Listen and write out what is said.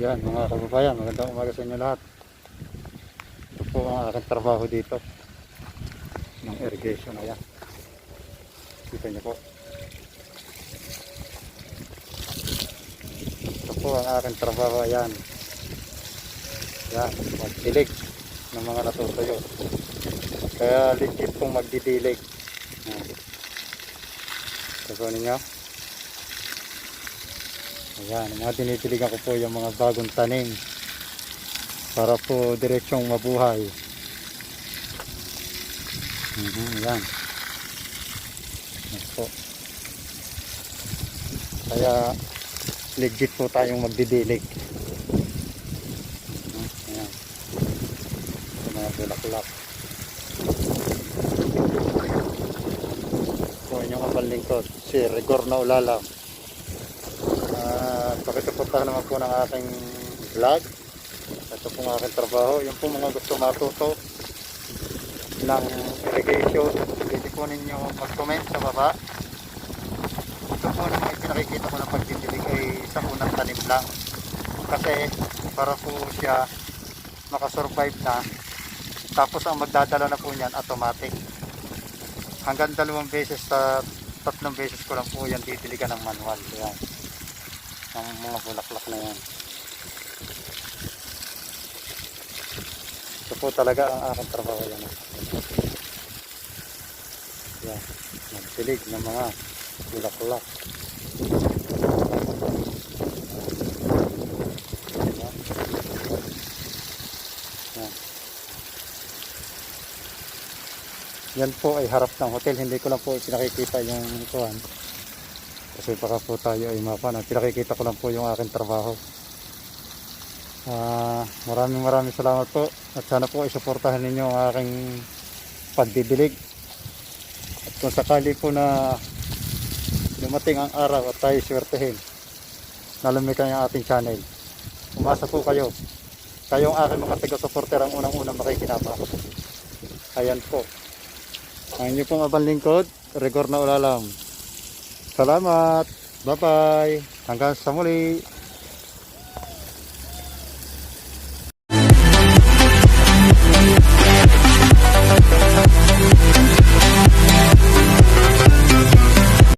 kababayan, magandang umaga sa inyo lahat. Ito po ang aking trabaho dito. Ng irrigation, ayan. Kita niyo po. Ito po ang aking trabaho, ayan. Ayan, magdilig ng mga natutuyo. Kaya legit pong magdidilig. Ayan. Sabi ninyo. Ayan, mga dinidiligan ko po yung mga bagong tanim para po diretsyong mabuhay. Mhm, ayan. Ayan po. Kaya legit po tayong magdidilig. Mhm, Ayan. Sa mga bulaklak. Po inyong kabalingkod, si Rigor na Ulalam. Pakisuportahan naman po ng aking vlog. Ito po ang aking trabaho. Yung po mga gusto matuto ng irrigation, pwede po ninyo mag-comment sa baba. Ito po naman pinakikita ko ng pagdidilig ay sa unang tanim lang. Kasi para po siya makasurvive na. Tapos ang magdadala na po niyan automatic. Hanggang dalawang beses sa tatlong beses ko lang po yan didiligan ng manual. Yan ang mga bulaklak na yan. Ito po talaga ang aking trabaho yan. Yan, magsilig ng mga bulaklak. Yan po ay harap ng hotel. Hindi ko lang po pinakikita yung kuhan. Kasi baka po tayo ay mapana. Pinakikita ko lang po yung aking trabaho. Ah, maraming maraming salamat po. At sana po ay suportahan ninyo ang aking pagdidilig. At kung sakali po na dumating ang araw at tayo swertehin, nalamikan ang ating channel. Umasa po kayo. Kayong aking mga taga-supporter ang unang-unang makikinabang. Ayan po. Ang inyo pong abang lingkod, Rigor na ulalam. Salamat. Bye-bye. Hanggang sa muli.